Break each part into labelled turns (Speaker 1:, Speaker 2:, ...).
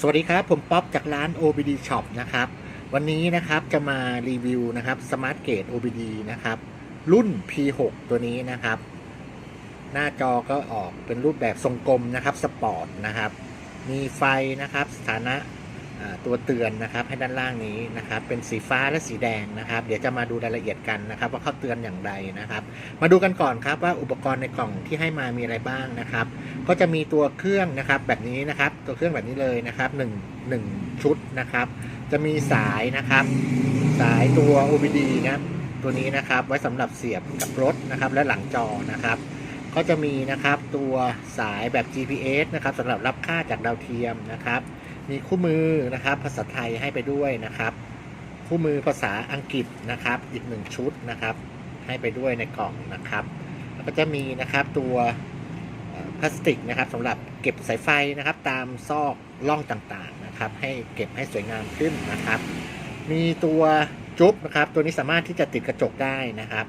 Speaker 1: สวัสดีครับ ผมป๊อปจากร้าน OBD Shop นะครับ วันนี้นะครับจะมารีวิวนะครับ Smart Gate OBD นะครับ รุ่น P6 ตัวนี้นะครับ หน้าจอก็ออกเป็นรูปแบบทรงกลมนะครับสปอร์ตนะครับ มีไฟนะครับ สถานะ ตัวเตือนนะครับให้ด้านล่างนี้นะครับเป็นสีฟ้าและสีแดงนะครับ เดี๋ยวจะมาดูรายละเอียดกันนะครับว่าเขาเตือนอย่างไรนะครับ มาดูกันก่อนครับว่าอุปกรณ์ในกล่องที่ให้มามีอะไรบ้างนะครับ ก็จะมีตัวเครื่องนะครับแบบนี้นะครับ ตัวเครื่องแบบนี้เลยนะครับหนึ่งหนึ่งชุดนะครับ จะมีสายนะครับ สายตัว OBD นะตัวนี้นะครับไว้สำหรับเสียบกับรถนะครับและหลังจอนะครับก็จะมีนะครับตัวสายแบบ GPS นะครับสำหรับรับค่าจากดาวเทียมนะครับ มีคู่มือนะครับ ภาษาไทยให้ไปด้วยนะครับ คู่มือภาษาอังกฤษนะครับ อีกหนึ่งชุดนะครับ ให้ไปด้วยในกล่องนะครับ แล้วก็จะมีนะครับตัวพลาสติกนะครับสำหรับเก็บสายไฟนะครับ ตามซอกล่องต่างๆนะครับ ให้เก็บให้สวยงามขึ้นนะครับ มีตัวจุ๊บนะครับ ตัวนี้สามารถที่จะติดกระจกได้นะครับ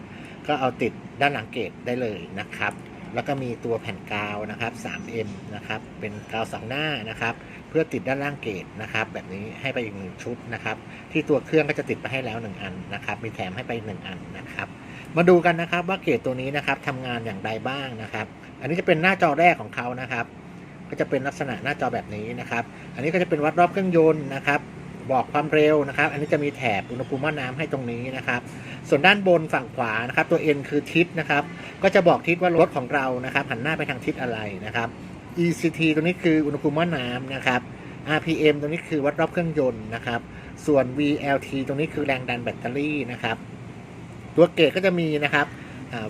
Speaker 1: ก็เอาติดด้านหลังเกตได้เลยนะครับ แล้วก็มีตัวแผ่นกาวนะครับ 3M นะครับ เป็นกาวสองหน้านะครับ เพื่อติดด้านล่างเกตนะครับ แบบนี้ให้ไปอีกหนึ่งชุดนะครับ ที่ตัวเครื่องก็จะติดไปให้แล้วหนึ่งอันนะครับ มีแถมให้ไปหนึ่งอันนะครับ มาดูกันนะครับว่าเกตตัวนี้นะครับทำงานอย่างไรบ้างนะครับ อันนี้จะเป็นหน้าจอแรกของเขานะครับ ก็จะเป็นลักษณะหน้าจอแบบนี้นะครับ อันนี้ก็จะเป็นวัดรอบเครื่องยนต์นะครับบอกความเร็วนะครับ อันนี้จะมีแถบอุณหภูมิหม้อน้ำให้ตรงนี้นะครับ ส่วนด้านบนฝั่งขวานะครับ ตัว N คือทิศนะครับ ก็จะบอกทิศว่ารถของเรานะครับ หันหน้าไปทางทิศอะไรนะครับ ECT ตรงนี้คืออุณหภูมิหม้อน้ำนะครับ RPM ตรงนี้คือวัดรอบเครื่องยนต์นะครับ ส่วน VLT ตรงนี้คือแรงดันแบตเตอรี่นะครับ ตัวเกจก็จะมีนะครับ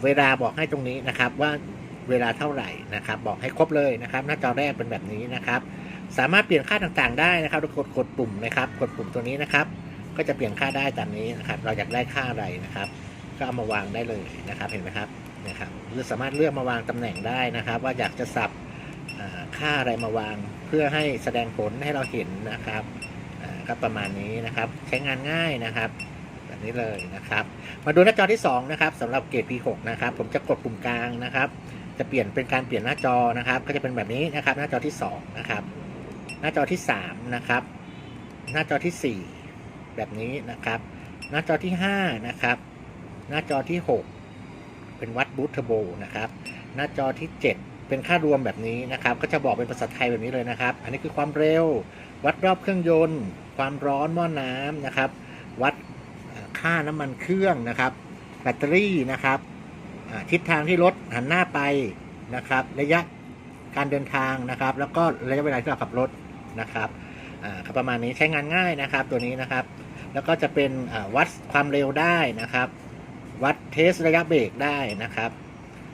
Speaker 1: เวลาบอกให้ตรงนี้นะครับว่าเวลาเท่าไหร่นะครับ บอกให้ครบเลยนะครับ หน้าจอแรกเป็นแบบนี้นะครับ สามารถเปลี่ยนค่าต่างๆ ได้นะครับกดกดปุ่มนะครับ กดปุ่มตัวนี้นะครับ ก็จะเปลี่ยนค่าได้ตามนี้นะครับ เราอยากได้ค่าอะไรนะครับ ก็เอามาวางได้เลยนะครับ เห็นไหมครับนะครับหรือสามารถเลือกมาวางตำแหน่งได้นะครับ ว่าอยากจะสับ ค่าอะไรมาวางเพื่อให้แสดงผลให้เราเห็นนะครับก็ประมาณนี้นะครับใช้งานง่ายนะครับแบบนี้เลยนะครับ มาดูหน้าจอที่ 2 นะครับสำหรับเกรด P6 นะครับ ผมจะกดปุ่มกลางนะครับ จะเปลี่ยนเป็นการเปลี่ยนหน้าจอนะครับ ก็จะเป็นแบบนี้นะครับ หน้าจอที่ 2 นะครับ หน้าจอที่ 3 นะครับ หน้าจอที่ 4 แบบนี้นะครับ หน้าจอที่ 5 นะครับ หน้าจอที่ 6 เป็นวัดบูทเทอร์โบนะครับ หน้าจอที่ 7 เป็นค่ารวมแบบนี้นะครับ ก็จะบอกเป็นภาษาไทยแบบนี้เลยนะครับ อันนี้คือความเร็ว วัดรอบเครื่องยนต์ ความร้อนหม้อน้ำนะครับ วัดค่าน้ำมันเครื่องนะครับ แบตเตอรี่นะครับทิศทางที่รถหันหน้าไปนะครับ ระยะการเดินทางนะครับ แล้วก็ระยะเวลาที่เราขับรถนะครับประมาณนี้ใช้งานง่ายนะครับ ตัวนี้นะครับ แล้วก็จะเป็นวัดความเร็วได้นะครับ วัดเทสระยะเบรกได้นะครับ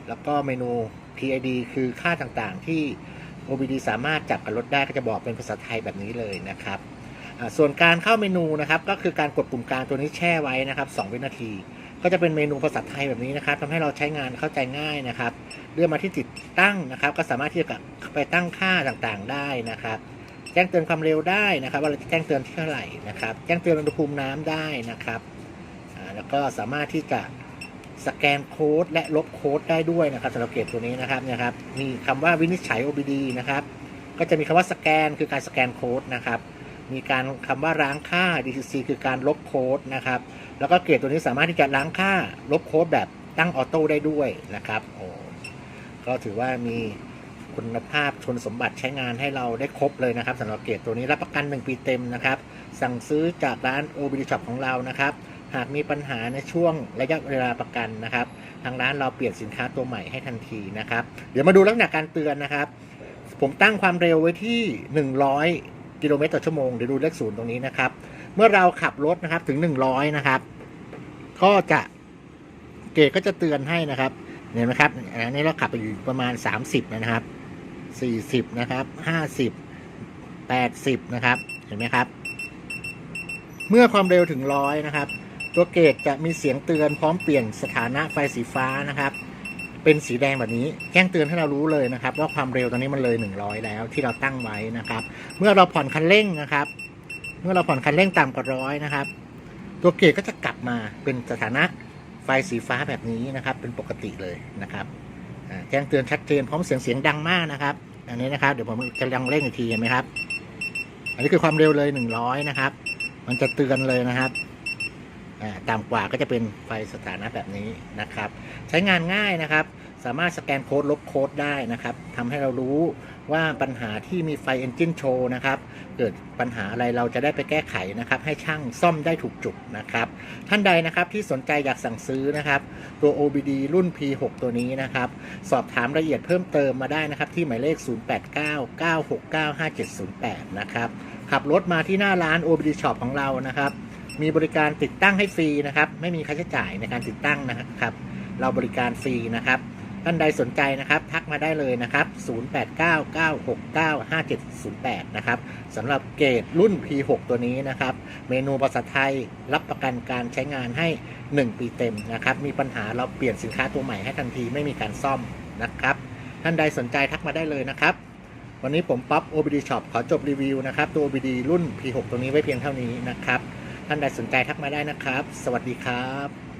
Speaker 1: แล้วก็เมนู PID คือค่าต่างๆ ที่ OBD สามารถจับกับรถได้ก็จะบอกเป็นภาษาไทยแบบนี้เลยนะครับ ส่วนการเข้าเมนูนะครับ ก็คือการกดปุ่มกลางตัวนี้แช่ไว้นะครับ2วินาที ก็จะเป็นเมนูภาษาไทยแบบนี้นะครับทำให้เราใช้งานเข้าใจง่ายนะครับ เลื่อนมาที่ติดตั้งนะครับ ก็สามารถที่จะไปตั้งค่าต่างๆได้นะครับ แจ้งเตือนความเร็วได้นะครับ ว่าเราจะแจ้งเตือนที่เท่าไหร่นะครับ แจ้งเตือนอุณหภูมิน้ำได้นะครับแล้วก็สามารถที่จะ สแกนโค้ดและลบโค้ดได้ด้วยนะครับสำหรับเกตตัวนี้นะครับเนะครับมีคำว่าวินิจฉัย OBD นะครับ ก็จะมีคำว่าสแกนคือการสแกนโค้ดนะครับ มีการคำว่าล้างค่า DCC คือการลบโค้ดนะครับ แล้วก็เกรดตัวนี้สามารถที่จะล้างค่าลบโค้ดแบบตั้งออโต้ได้ด้วยนะครับโอ้ก็ถือว่ามีคุณภาพชนสมบัติใช้งานให้เราได้ครบเลยนะครับสำหรับเกรดตัวนี้รับประกัน 1 ปีเต็มนะครับ สั่งซื้อจากร้าน OBD Shop ของเรานะครับ หากมีปัญหาในช่วงระยะเวลาประกันนะครับ ทางร้านเราเปลี่ยนสินค้าตัวใหม่ให้ทันทีนะครับ เดี๋ยวมาดูลักษณะการเตือนนะครับ ผมตั้งความเร็วไว้ที่ 100 กิโลเมตรต่อชั่วโมงเดี๋ยวดูเลขศูนย์ตรงนี้นะครับ เมื่อเราขับรถนะครับถึง 100 นะครับ ก็จะเกจก็จะเตือนให้นะครับเห็นไหมครับอันนี้เราขับไปอยู่ประมาณ 30 นะครับ 40 นะครับ 50 80 นะครับ เห็นไหมครับ เมื่อความเร็วถึง100นะครับ ตัวเกจจะมีเสียงเตือนพร้อมเปลี่ยนสถานะไฟสีฟ้านะครับ เป็นสีแดงแบบนี้แจ้งเตือนให้เรารู้เลยนะครับว่าความเร็วตอนนี้มันเลย 100 แล้วที่เราตั้งไว้นะครับ เมื่อเราผ่อนคันเร่งนะครับ เมื่อเราผ่อนคันเร่งต่ำกว่าร้อยนะครับ ตัวเกจก็จะกลับมาเป็นสถานะไฟสีฟ้าแบบนี้นะครับ เป็นปกติเลยนะครับแจ้งเตือนชัดเจนพร้อมเสียงเสียงดังมากนะครับ อันนี้นะครับ เดี๋ยวผมจะลองเร่งอีกทีเห็นไหมครับ อันนี้คือความเร็วเลย 100 นะครับ มันจะเตือนเลยนะครับ ต่ำกว่าก็จะเป็นไฟสถานะแบบนี้นะครับ ใช้งานง่ายนะครับ สามารถสแกนโค้ดลบโค้ดได้นะครับทำให้เรารู้ว่าปัญหาที่มีไฟ Engine Show นะครับ เกิดปัญหาอะไรเราจะได้ไปแก้ไขนะครับ ให้ช่างซ่อมได้ถูกจุดนะครับ ท่านใดนะครับที่สนใจอยากสั่งซื้อนะครับ ตัว OBD รุ่น P6 ตัวนี้นะครับ สอบถามรายละเอียดเพิ่มเติมมาได้นะครับ ที่หมายเลข 0899695708 นะครับ ขับรถมาที่หน้าร้าน OBD Shop ของเรานะครับ มีบริการติดตั้งให้ฟรีนะครับ ไม่มีค่าใช้จ่ายในการติดตั้งนะครับ เราบริการฟรีนะครับ ท่านใดสนใจนะครับ ทักมาได้เลยนะครับ 0899695708 นะครับสำหรับเกรดรุ่น P6 ตัวนี้นะครับ เมนูภาษาไทยรับประกันการใช้งานให้ 1 ปีเต็มนะครับ มีปัญหาเราเปลี่ยนสินค้าตัวใหม่ให้ทันทีไม่มีการซ่อมนะครับ ท่านใดสนใจทักมาได้เลยนะครับ วันนี้ผมป๊อป OBD Shop ขอจบรีวิวนะครับ ตัว OBD รุ่น P6 ตัวนี้ไว้เพียงเท่านี้นะครับ ท่านใดสนใจทักมาได้นะครับ สวัสดีครับ